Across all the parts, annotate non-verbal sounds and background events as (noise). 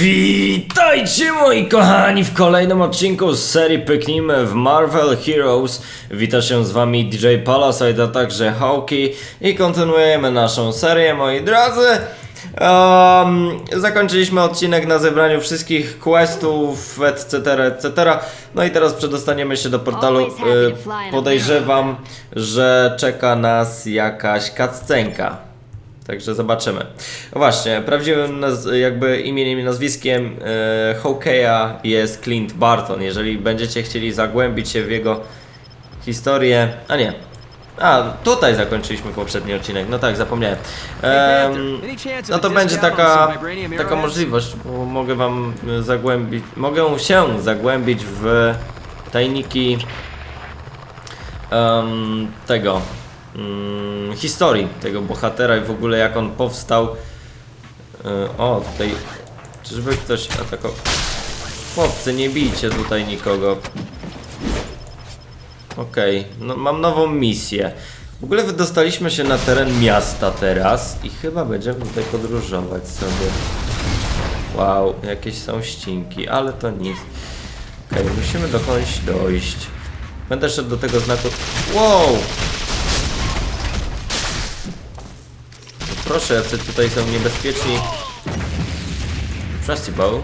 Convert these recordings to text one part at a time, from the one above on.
Witajcie moi kochani w kolejnym odcinku z serii Pyknijmy w Marvel Heroes. Wita się z wami DJ Palasite, a także Hawki i kontynuujemy naszą serię moi drodzy. Um, zakończyliśmy odcinek na zebraniu wszystkich questów, etc., etc. No i teraz przedostaniemy się do portalu. Y, podejrzewam, że czeka nas jakaś kaccenka. Także zobaczymy. No Właśnie, prawdziwym jakby imieniem i nazwiskiem e, Hawkeya jest Clint Barton. Jeżeli będziecie chcieli zagłębić się w jego historię. A nie. A, tutaj zakończyliśmy poprzedni odcinek. No tak, zapomniałem. Em, no to będzie taka, taka możliwość, bo mogę wam zagłębić, mogę się zagłębić w tajniki em, tego mm, historii tego bohatera i w ogóle jak on powstał. E, o, tutaj czyżby ktoś atakował? Chłopcy, nie bijcie tutaj nikogo. Okej, no, mam nową misję. W ogóle wydostaliśmy się na teren miasta teraz i chyba będziemy tutaj podróżować sobie. Wow, jakieś są ścinki, ale to nic. Okej, musimy dokądś dojść. Będę szedł do tego znaku. Wow! Proszę, jacy tutaj są niebezpieczni. Trusty Bow.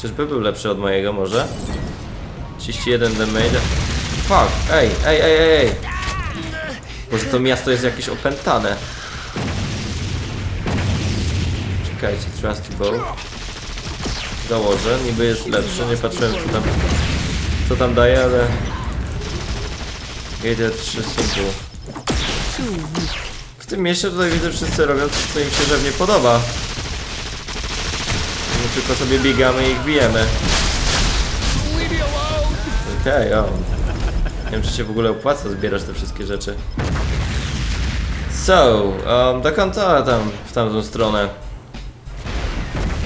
Czyżby był lepszy od mojego może? 31 damage. Fuck, ej, ej, ej, ej. Może to miasto jest jakieś opętane. Czekajcie, Trusty Bow. Założę, niby jest lepszy, nie patrzyłem co tam, co tam daje, ale... Jedzie 3 simple. Tym mieście tutaj widzę wszyscy robią to, co im się pewnie podoba. My tylko sobie biegamy i ich bijemy. Okej, o. Nie wiem, czy się w ogóle opłaca zbierać te wszystkie rzeczy. So, um, dokąd to tam, w tamtą stronę?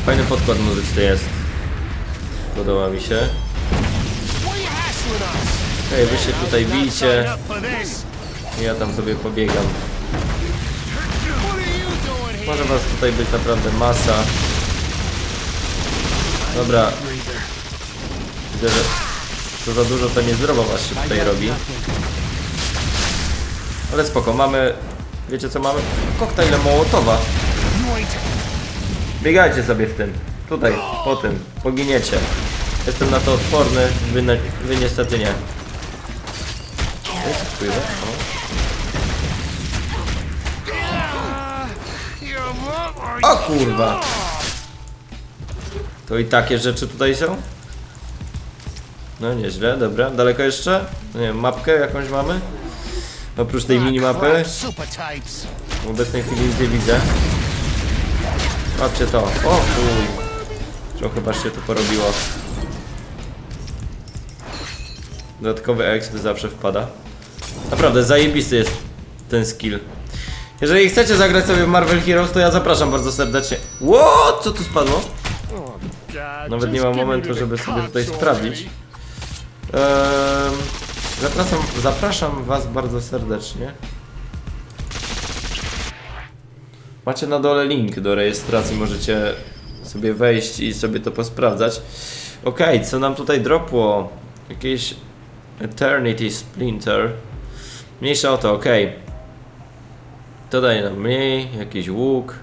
Fajny podkład muzyczny jest. Podoba mi się. Okej, wy się tutaj bijcie. Ja tam sobie pobiegam. Może was tutaj być naprawdę masa. Dobra. Widzę, że co za dużo to niezdrowo was się tutaj robi. Ale spoko, mamy... Wiecie co mamy? Koktajle Mołotowa. Biegajcie sobie w tym. Tutaj, po tym. Poginiecie. Jestem na to odporny, wy, wy niestety nie. Jest O. kurwa! To i takie rzeczy tutaj są? No nieźle, dobra. Daleko jeszcze? Nie wiem, mapkę jakąś mamy? Oprócz tej minimapy? W obecnej chwili nic nie widzę. Łapcie to. O chuj. Trochę chyba się to porobiło. Dodatkowy exp zawsze wpada. Naprawdę, zajebisty jest ten skill. Jeżeli chcecie zagrać sobie w Marvel Heroes, to ja zapraszam bardzo serdecznie. Ło, co tu spadło? Nawet nie mam momentu, żeby sobie tutaj sprawdzić. Ehm, zapraszam, zapraszam Was bardzo serdecznie. Macie na dole link do rejestracji, możecie sobie wejść i sobie to posprawdzać. Okej, co nam tutaj dropło? Jakieś Eternity Splinter. Mniejsza o to, okej. To daje nam mniej, jakiś łuk.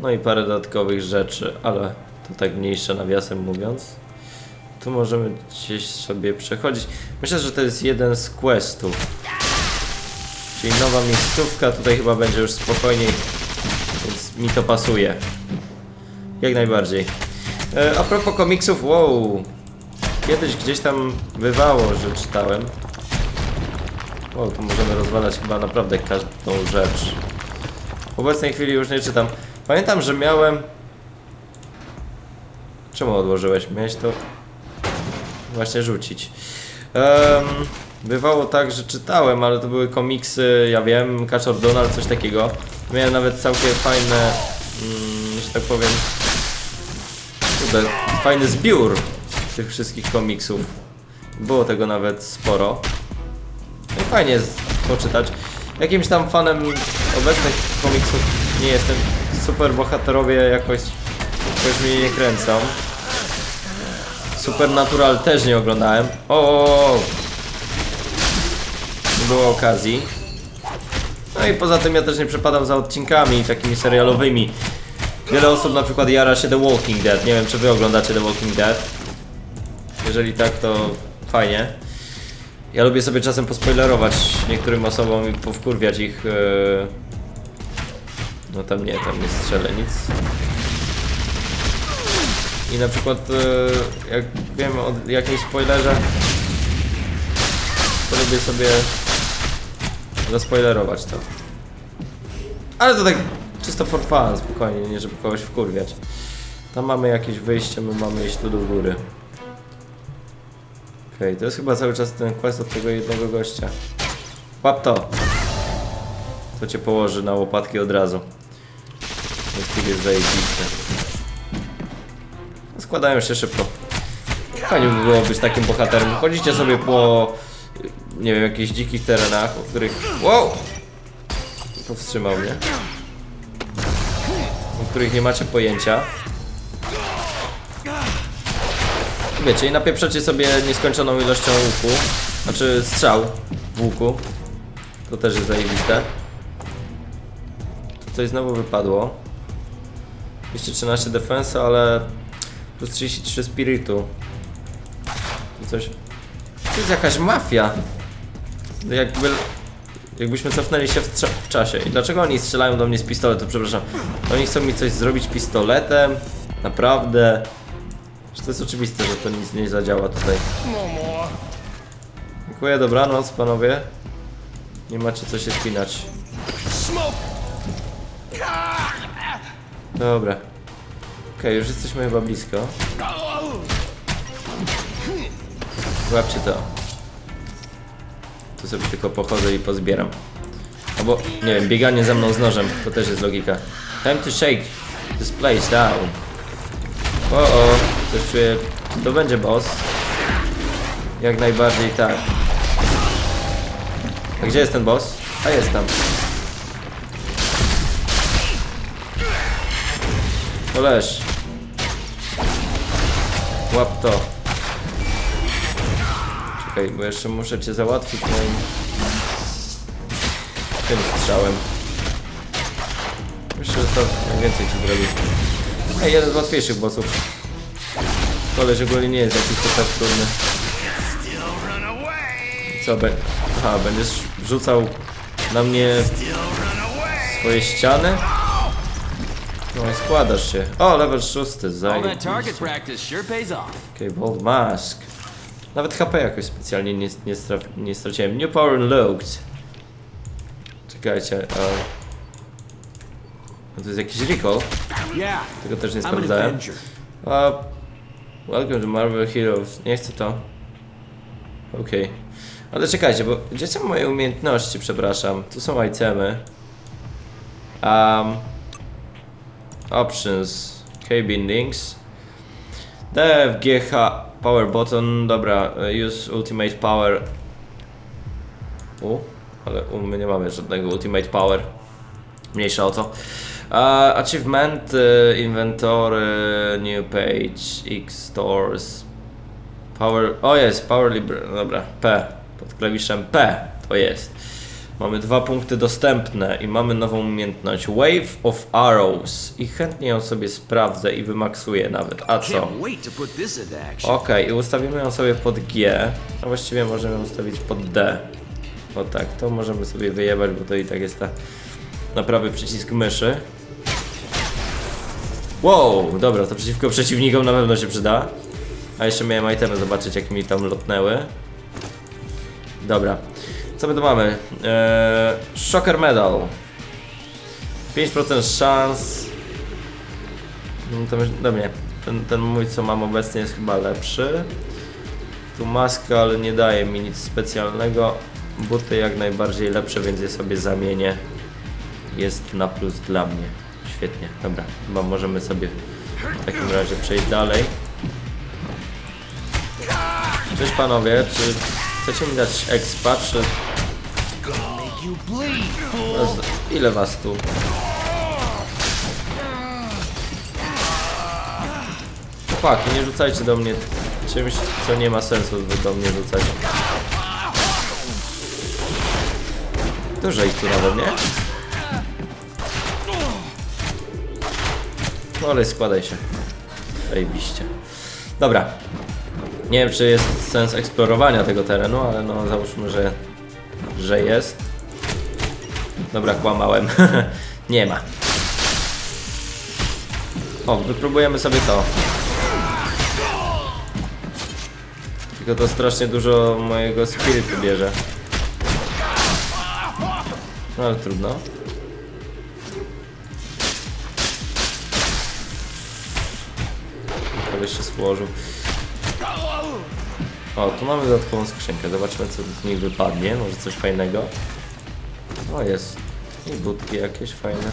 No i parę dodatkowych rzeczy, ale to tak mniejsze nawiasem mówiąc. Tu możemy gdzieś sobie przechodzić. Myślę, że to jest jeden z questów. Czyli nowa miejscówka, tutaj chyba będzie już spokojniej, więc mi to pasuje. Jak najbardziej. E, a propos komiksów, wow. Kiedyś gdzieś tam bywało, że czytałem. Wow, tu możemy rozwalać chyba naprawdę każdą rzecz. W obecnej chwili już nie czytam. Pamiętam, że miałem... Czemu odłożyłeś? Miałeś to właśnie rzucić. Em, bywało tak, że czytałem, ale to były komiksy, ja wiem, Kaczor Donald, coś takiego. Miałem nawet całkiem fajne, mm, że tak powiem, kurde, fajny zbiór tych wszystkich komiksów. Było tego nawet sporo. No fajnie jest poczytać. Jakimś tam fanem obecnych komiksów nie jestem. Super bohaterowie jakoś Jakoś mnie nie kręcą. Supernatural też nie oglądałem. O. Nie było okazji. No i poza tym ja też nie przepadam za odcinkami takimi serialowymi. Wiele osób na przykład jara się The Walking Dead. Nie wiem, czy wy oglądacie The Walking Dead. Jeżeli tak, to fajnie. Ja lubię sobie czasem pospoilerować niektórym osobom i powkurwiać ich. e, No tam nie, tam nie strzelę nic. I na przykład e, jak wiem o jakimś spoilerze, to lubię sobie zaspoilerować to. Ale to tak czysto for fun, spokojnie, nie żeby kogoś wkurwiać. Tam mamy jakieś wyjście, my mamy iść tu do góry. Okej, to jest chyba cały czas ten quest od tego jednego gościa. Łap to! To cię położy na łopatki od razu. Właściwie jest zajebiste. Składają się szybko. Fajnie by było być takim bohaterem. Chodzicie sobie po, nie wiem, jakichś dzikich terenach, o których... Wow! Powstrzymał mnie. O których nie macie pojęcia. Wiecie, i napieprzacie sobie nieskończoną ilością łuku. Znaczy strzał w łuku. To też jest zajebiste. Coś znowu wypadło. 213 defensa, ale plus 33 spiritu. To coś... To jest jakaś mafia. Jakby... Jakbyśmy cofnęli się w, w czasie. I dlaczego oni strzelają do mnie z pistoletu? Przepraszam. Oni chcą mi coś zrobić pistoletem? Naprawdę? To jest oczywiste, że to nic nie zadziała tutaj? Dziękuję, dobranoc panowie. Nie macie co się spinać. Dobra. Okej, już jesteśmy chyba blisko. Łapcie to. Tu sobie tylko pochodzę i pozbieram. Albo, nie wiem, bieganie za mną z nożem, to też jest logika. Time to shake this place down. O, o, coś czuję, to będzie boss. Jak najbardziej tak. A gdzie jest ten boss? A jest tam. Koleż. Łap to. Czekaj, bo jeszcze muszę cię załatwić moim... Tym strzałem. Że to najwięcej ci zrobi. Ej, jeden z łatwiejszych bossów. Koleż ogólnie nie jest jakiś super trudny. Co be... Aha, będziesz rzucał na mnie swoje ściany? No i składasz się. O, level 6, All that zajebiście. target practice sure pays off. Okej, Bold Mask. Nawet HP jakoś specjalnie nie, nie, straf, nie straciłem. New Power Unlocked. Czekajcie, a... No to jest jakiś recall? Tego też nie sprawdzałem. A... Welcome to Marvel Heroes. Nie chcę to. Okej. Ale czekajcie, bo gdzie są moje umiejętności, przepraszam? Tu są itemy. Um, options. Cabin links. DFGH Power Button. Dobra, e, use Ultimate Power. U, ale u my nie mamy żadnego Ultimate Power. Mniejsza o to. Uh, achievement, inventory, new page, X stores, power, o jest, power libre, no dobra, P, pod klawiszem P, to jest. Mamy dwa punkty dostępne i mamy nową umiejętność, Wave of Arrows i chętnie ją sobie sprawdzę i wymaksuję nawet, a co? Okej, i ustawimy ją sobie pod G, a właściwie możemy ją ustawić pod D. O tak, to możemy sobie wyjebać, bo to i tak jest ta na prawy przycisk myszy. Wow, dobra, to przeciwko przeciwnikom na pewno się przyda. A jeszcze miałem itemy zobaczyć, jak mi tam lotnęły. Dobra, co my tu mamy? Eee, Shocker Medal. 5% szans. No to do mnie. Ten, ten mój, co mam obecnie, jest chyba lepszy. Tu maska, ale nie daje mi nic specjalnego. Buty jak najbardziej lepsze, więc je sobie zamienię. Jest na plus dla mnie. Świetnie, dobra. Chyba możemy sobie w takim razie przejść dalej. Cześć panowie, czy chcecie mi dać expa, czy... Ile was tu? chłopaki, nie rzucajcie do mnie czymś, co nie ma sensu do mnie rzucać. Dużo ich tu nawet, nie? Ale składaj się. Zajebiście. Dobra. Nie wiem, czy jest sens eksplorowania tego terenu, ale no załóżmy, że, że jest. Dobra, kłamałem. (laughs) nie ma. O, wypróbujemy sobie to. Tylko to strasznie dużo mojego spirytu bierze. No ale trudno. Koleś się złożył. O, tu mamy dodatkową skrzynkę. Zobaczmy co z nich wypadnie. Może coś fajnego. O, jest. I budki jakieś fajne.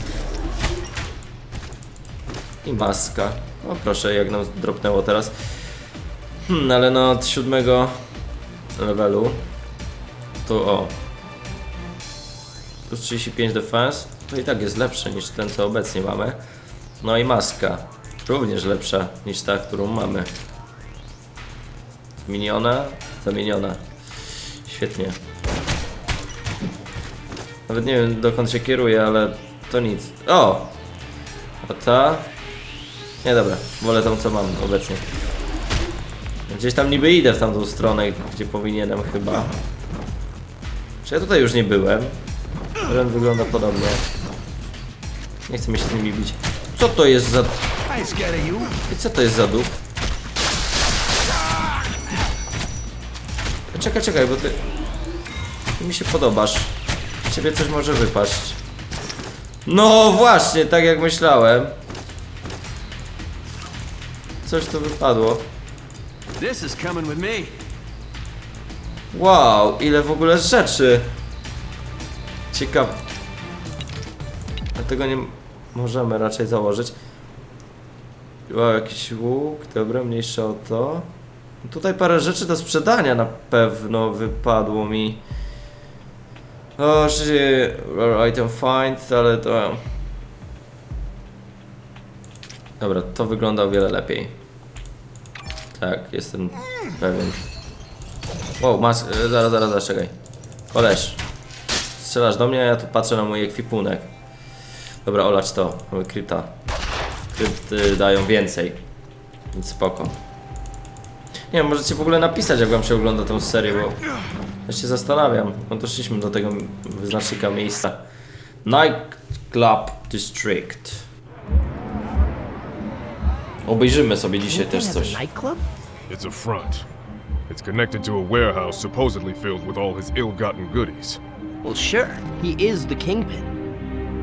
I maska. O proszę, jak nam dropnęło teraz. Hmm, ale no od siódmego levelu to o. Plus 35 defense. To i tak jest lepsze niż ten co obecnie mamy. No i maska. Również lepsza niż ta, którą mamy. Miniona, zamieniona. Świetnie. Nawet nie wiem dokąd się kieruje, ale to nic. O! A ta? Nie dobra, wolę tą co mam obecnie. Gdzieś tam niby idę w tamtą stronę, gdzie powinienem chyba. Czy ja tutaj już nie byłem? Ren wygląda podobnie. Nie chcę mi się z nimi bić. Co to jest za... I co to jest za duch? Czekaj, czekaj, bo ty... Ty mi się podobasz. Ciebie coś może wypaść. No właśnie, tak jak myślałem. Coś tu wypadło. Wow, ile w ogóle rzeczy. Ciekawe. Dlatego nie możemy raczej założyć. Wow, jakiś łuk, dobra, mniejsze o to. Tutaj parę rzeczy do sprzedania na pewno wypadło mi. O, rare item find, ale to... Dobra, to wygląda o wiele lepiej. Tak, jestem pewien. Wow, mas... e, Zaraz, zaraz, zaraz, czekaj. Koleż. Strzelasz do mnie, a ja tu patrzę na mój ekwipunek. Dobra, olać to. Mamy krypta. Krypty dają więcej. Więc spoko. Nie wiem, możecie w ogóle napisać, jak wam się ogląda tą serię, bo ja się zastanawiam. No doszliśmy do tego wyznacznika miejsca. Night Club District. Obejrzymy sobie dzisiaj też coś. nightclub? It's a front. It's connected to a warehouse supposedly filled with all his ill-gotten goodies. Well, sure. He is the kingpin.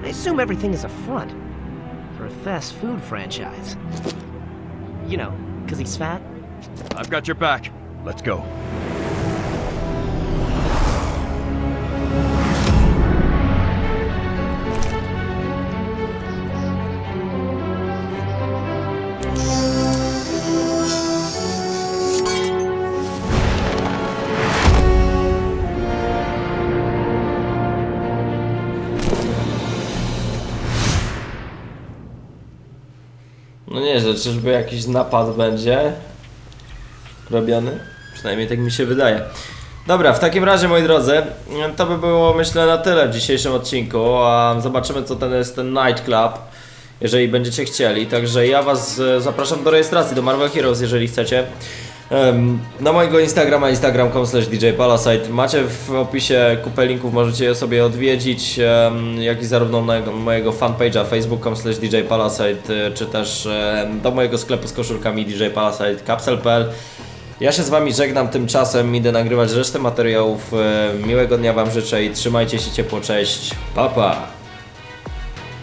I assume everything is a front a fast food franchise. You know, because he's fat. I've got your back. Let's go. Że czyżby jakiś napad będzie robiony? Przynajmniej tak mi się wydaje. Dobra, w takim razie moi drodzy, to by było myślę na tyle w dzisiejszym odcinku, a zobaczymy co ten jest ten Night Club, jeżeli będziecie chcieli. Także ja was e, zapraszam do rejestracji do Marvel Heroes, jeżeli chcecie. Na mojego Instagrama, instagram.com djpalasite Macie w opisie kupę linków, możecie je sobie odwiedzić, jak i zarówno na mojego fanpage'a facebook.com djpalasite, czy też do mojego sklepu z koszulkami djpalasite capsule.pl Ja się z Wami żegnam tymczasem, idę nagrywać resztę materiałów. E, Miłego dnia Wam życzę i trzymajcie się ciepło, cześć, pa pa!